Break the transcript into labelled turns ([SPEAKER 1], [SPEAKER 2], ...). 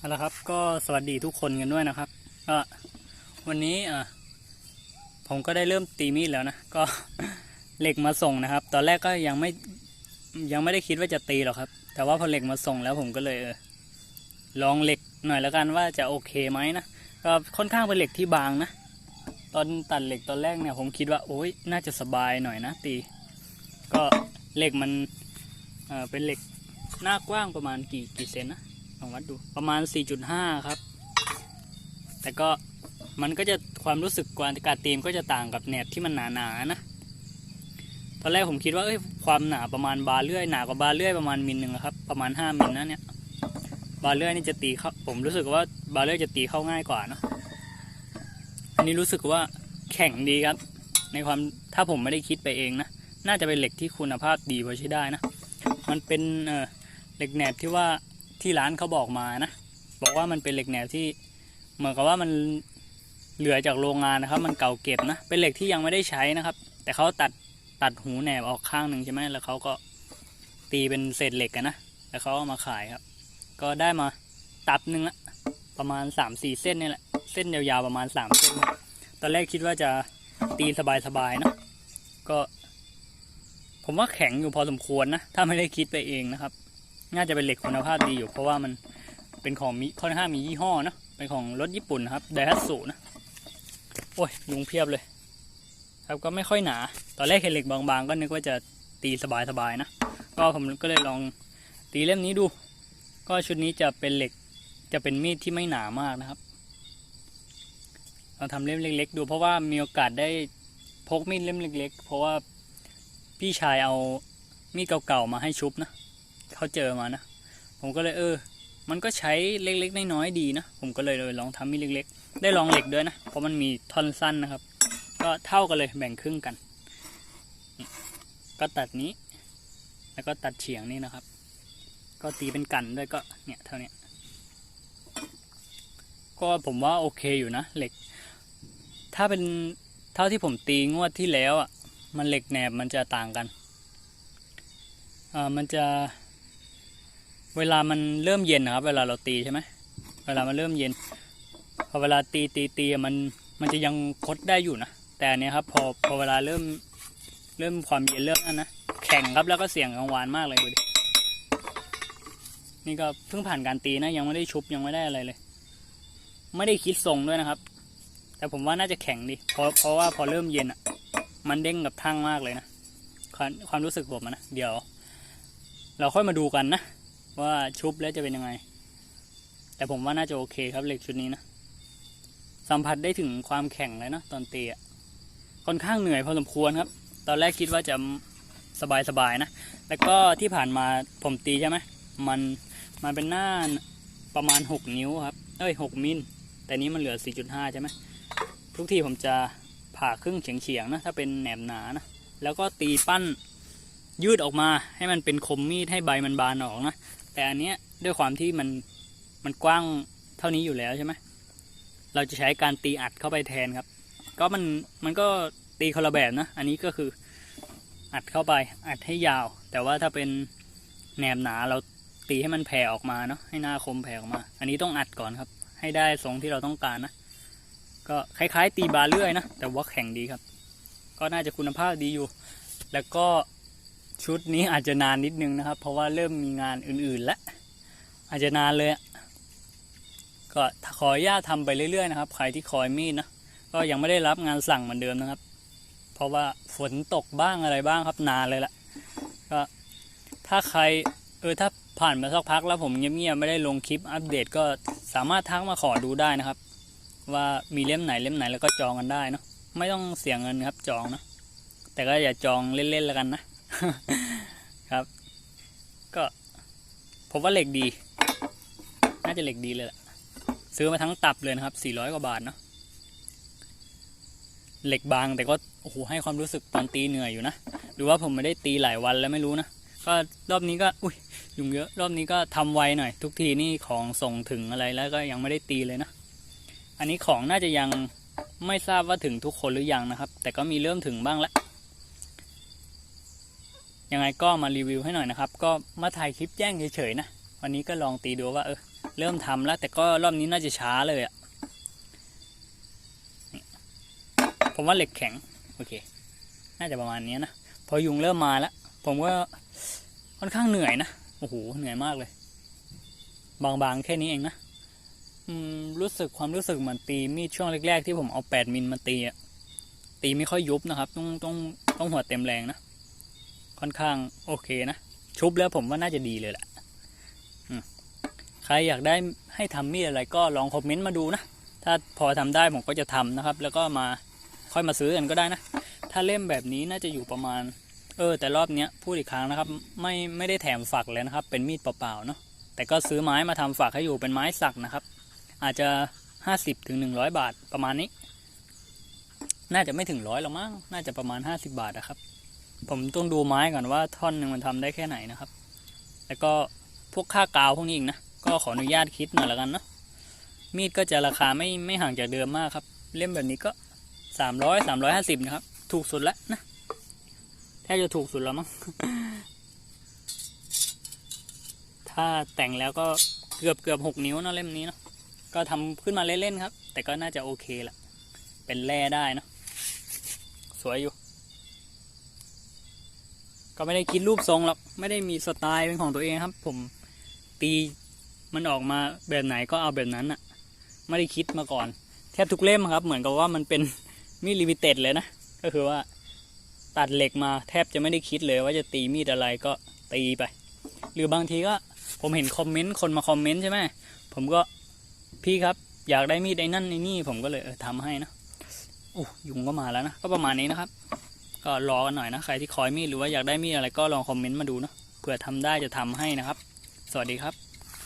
[SPEAKER 1] เอาละครับก็สวัสดีทุกคนกันด้วยนะครับ ก็วันนี้อะผมก็ได้เริ่มตีมีดแล้วนะ ก็เหล็กมาส่งนะครับ ตอนแรกก็ยังไม่ยังไม่ได้คิดว่าจะตีหรอกครับ แต่ว่าพอเหล็กมาส่งแล้วผมก็เลยเออลองเหล็กหน่อยแล้วกันว่าจะโอเคไหมนะก็ค่อนข้างเป็นเหล็กที่บางนะตอนตัดเหล็กตอนแรกเนี่ยผมคิดว่าโอ้ยน่าจะสบายหน่อยนะตี ก็เหล็กมันเออเป็นเหล็กหน้ากว้างประมาณกี่กี่เซนนะ ลองวัดดูประมาณ 4.5 ครับ แต่ก็มันก็จะความรู้สึกการการตีมก็จะต่างกับแหนบที่มันหนาๆนะตอนแรกผมคิดว่าเอ้ยความหนาประมาณบาเลื่อยหนากว่าบาเลื่อยประมาณมิลหนึ่งครับ ประมาณ 5มิลนะเนี่ยบาเลื่อยนี่จะตีเข้าผมรู้สึกว่าบาเลื่อยจะตีเข้าง่ายกว่าเนอะอันนี้รู้สึกว่าแข็งดีครับ ในความถ้าผมไม่ได้คิดไปเองนะน่าจะเป็นเหล็กที่คุณภาพดีพอใช้ได้นะ มันเป็นเเหล็กแหนบที่ว่า ที่ร้านเขาบอกมานะ บอกว่ามันเป็นเหล็กแนวที่เหมือนกับว่ามันเหลือจากโรงงานนะครับ มันเก่าเก็บนะ เป็นเหล็กที่ยังไม่ได้ใช้นะครับ แต่เขาตัดตัดหูแหนบออกข้างหนึ่งใช่ไหมแล้วเขาก็ตีเป็นเศษเหล็กกันนะ แล้วเขาเอามาขายครับ ก็ได้มาตับหนึ่งละประมาณ3ามสี่เส้นนี่แหละ เส้นยาวๆประมาณ3เส้น ตอนแรกคิดว่าจะตีสบายๆเนะก็ ผมว่าแข็งอยู่พอสมควรนะ ถ้าไม่ได้คิดไปเองนะครับ น่าจะเป็นเหล็กคุณภาพดีอยู่ เพราะว่ามันเป็นของมีค่อนข้างมียี่ห้อนะเป็นของรถญี่ปุ่นนะครับไดฮัตสุนะโอ้ยยุงเพียบเลย ครับก็ไม่ค่อยหนา ตอนแรกเห็นเหล็กบางๆ ก็นึกว่าจะตีสบายๆนะก็ผมก็เลยลองตีเล่มนี้ดู ก็ชุดนี้จะเป็นเหล็กจะเป็นมีดที่ไม่หนามากนะครับเราทำเล่มเล็ก ๆ ดูเพราะว่ามีโอกาสได้พกมีดเล่มเล็ก ๆ เพราะว่าพี่ชายเอามีดเก่าๆมาให้ชุบนะ เขาเจอมานะ ผมก็เลยเออ มันก็ใช้เล็กๆน้อยๆดีนะ ผมก็เลยเลยลองทำมีดเล็ก ๆ ได้ลองเหล็กด้วยนะ เพราะมันมีท่อนสั้นนะครับ ก็เท่ากันเลยแบ่งครึ่งกัน ก็ตัดนี้ แล้วก็ตัดเฉียงนี่นะครับ ก็ตีเป็นกันด้วยก็เนี่ยเท่านี้ก็ผมว่าโอเคอยู่นะเหล็ก ถ้าเป็นเท่าที่ผมตีงวดที่แล้วอะ มันเหล็กแหนบมันจะต่างกันอ่ามันจะ เวลามันเริ่มเย็นนะครับ เวลาเราตีใช่ไหมเวลามันเริ่มเย็นพอเวลาตีตีตีมันมันจะยังคดได้อยู่นะแต่อันเนี้ยครับพอพอเวลาเริ่มเริ่มความเย็นเริ่มนั่นนะแข็งครับแล้วก็เสียงกังวานมากเลยดูดินี่ก็เพิ่งผ่านการตีนะ ยังไม่ได้ชุบยังไม่ได้อะไรเลย ไม่ได้คิดทรงด้วยนะครับ แต่ผมว่าน่าจะแข็งดีเพราะเพราะว่าพอเริ่มเย็นอะ มันเด้งกับทั้งมากเลยนะความความรู้สึกผมนะเดี๋ยว เราค่อยมาดูกันนะ ว่าชุบแล้วจะเป็นยังไง แต่ผมว่าน่าจะโอเคครับเหล็กชุดนี้นะ สัมผัสได้ถึงความแข็งเลยนะตอนตีอะค่อนข้างเหนื่อยพอสมควรครับ ตอนแรกคิดว่าจะสบายๆนะ แล้วก็ที่ผ่านมาผมตีใช่ไหมมันมันเป็นหน้าประมาณ 6 นิ้วครับ เอ้ย 6 มิล แต่นี้มันเหลือ 4.5 ใช่ไหม ทุกทีผมจะผ่าครึ่งเฉียงๆนะ ถ้าเป็นแหนมหนานะ แล้วก็ตีปั้นยืดออกมาให้มันเป็นคมมีดให้ใบมันบานออกนะ แต่อันเนี้ยด้วยความที่มันมันกว้างเท่านี้อยู่แล้วใช่ไหมเราจะใช้การตีอัดเข้าไปแทนครับ ก็มันมันก็ตีคนละแบบนะ อันนี้ก็คืออัดเข้าไปอัดให้ยาว แต่ว่าถ้าเป็นแหนมหนาเราตีให้มันแผ่ออกมาเนาะให้หน้าคมแผ่ออกมา อันนี้ต้องอัดก่อนครับ ให้ได้ทรงที่เราต้องการนะ ก็คล้ายๆ ตีบาเลื่อยนะ แต่ว่าแข็งดีครับ ก็น่าจะคุณภาพดีอยู่ แล้วก็ ชุดนี้อาจจะนานนิดนึงนะครับ เพราะว่าเริ่มมีงานอื่นๆแล้วอาจจะนานเลยก็ขออนุญาตทำไปเรื่อยๆนะครับใครที่คอยมีดนะก็ยังไม่ได้รับงานสั่งเหมือนเดิมนะครับ เพราะว่าฝนตกบ้างอะไรบ้างครับนานเลยละก็ถ้าใครเออถ้าผ่านมาสักพักแล้วผมเงียบๆไม่ได้ลงคลิปอัปเดตก็สามารถทักมาขอดูได้นะครับ ว่ามีเล่มไหนเล่มไหนแล้วก็จองกันได้เนาะไม่ต้องเสียเงินครับจองนะแต่ก็อย่าจองเล่นๆแล้วกันนะ ครับ ก็ผมว่าเหล็กดี น่าจะเหล็กดีเลยละซื้อมาทั้งตับเลยนะครับ 400 กว่าบาทเนาะ เหล็กบางแต่ก็ โอ้โห ให้ความรู้สึกตอนตีเหนื่อยอยู่นะ หรือว่าผมไม่ได้ตีหลายวันแล้วไม่รู้นะ ก็รอบนี้ก็ อุ้ย ยุงเยอะ รอบนี้ก็ทำไวหน่อย ทุกทีนี่ของส่งถึงอะไรแล้วก็ยังไม่ได้ตีเลยนะ อันนี้ของน่าจะยังไม่ทราบว่าถึงทุกคนหรือยังนะครับ แต่ก็มีเริ่มถึงบ้างแล้ว ยังไงก็มารีวิวให้หน่อยนะครับ ก็มาถ่ายคลิปแจ้งเฉยๆนะ วันนี้ก็ลองตีดูว่าเออเริ่มทำแล้ว แต่ก็รอบนี้น่าจะช้าเลยอะ่ะผมว่าเหล็กแข็ง โอเค น่าจะประมาณนี้นะ พอยุงเริ่มมาแล้ว ผมก็ค่อนข้างเหนื่อยนะ โอ้โห เหนื่อยมากเลย บางๆ แค่นี้เองนะรู้สึกความรู้สึกเหมือนตีมีดช่วงแรกๆ ที่ผมเอาแปดมิลมาตีอะตีไม่ค่อยยุบนะครับ ต้องต้องต้องหัวเต็มแรงนะ ค่อนข้างโอเคนะ ชุบแล้วผมว่าน่าจะดีเลยแหละใครอยากได้ให้ทำมีดอะไรก็ลองคอมเมนต์มาดูนะ ถ้าพอทำได้ผมก็จะทำนะครับ แล้วก็มาค่อยมาซื้อกันก็ได้นะ ถ้าเล่มแบบนี้น่าจะอยู่ประมาณ เออ แต่รอบเนี้ยพูดอีกครั้งนะครับ ไม่ไม่ได้แถมฝักเลยนะครับ เป็นมีดเปล่าๆเนาะแต่ก็ซื้อไม้มาทำฝักให้อยู่เป็นไม้สักนะครับ อาจจะห้าสิบถึงหนึ่งร้อยบาทประมาณนี้ น่าจะไม่ถึงร้อยหรอกมั้งน่าจะประมาณห้าสิบาทนะครับ ผมต้องดูไม้ก่อนว่าท่อนหนึ่งมันทำได้แค่ไหนนะครับ แล้วก็พวกค่ากาวพวกนี้อีกนะ ก็ขออนุญาตคิดหน่อยละกันเนาะ มีดก็จะราคาไม่ไม่ห่างจากเดิมมากครับ เล่มแบบนี้ก็สามร้อยสามร้อยห้าสิบนะครับ ถูกสุดแล้วนะ แทบจะถูกสุดแล้วมั้ง ถ้าแต่งแล้วก็เกือบเกือบหกนิ้วเนอะเล่มนี้เนาะ ก็ทำขึ้นมาเล่นๆครับ แต่ก็น่าจะโอเคแหละ เป็นแร่ได้เนอะสวยอยู่ ก็ไม่ได้คิดรูปทรงหรอกไม่ได้มีสไตล์เป็นของตัวเองครับ ผมตีมันออกมาแบบไหนก็เอาแบบนั้นอะไม่ได้คิดมาก่อน แทบทุกเล่มครับ เหมือนกับว่ามันเป็นมีดลิมิเต็ดเลยนะ ก็คือว่าตัดเหล็กมาแทบจะไม่ได้คิดเลยว่าจะตีมีดอะไรก็ตีไป หรือบางทีก็ผมเห็นคอมเมนต์คนมาคอมเมนต์ใช่ไหมผมก็พี่ครับอยากได้มีดไอ้นั่นไอ้นี่ผมก็เลยเออทำให้นะอู้ยุงก็มาแล้วนะ ก็ประมาณนี้นะครับ ก็รอกันหน่อยนะใครที่คอยมีดหรือว่าอยากได้มีดอะไรก็ลองคอมเมนต์มาดูเนาะเผื่อทำได้จะทำให้นะครับ สวัสดีครับ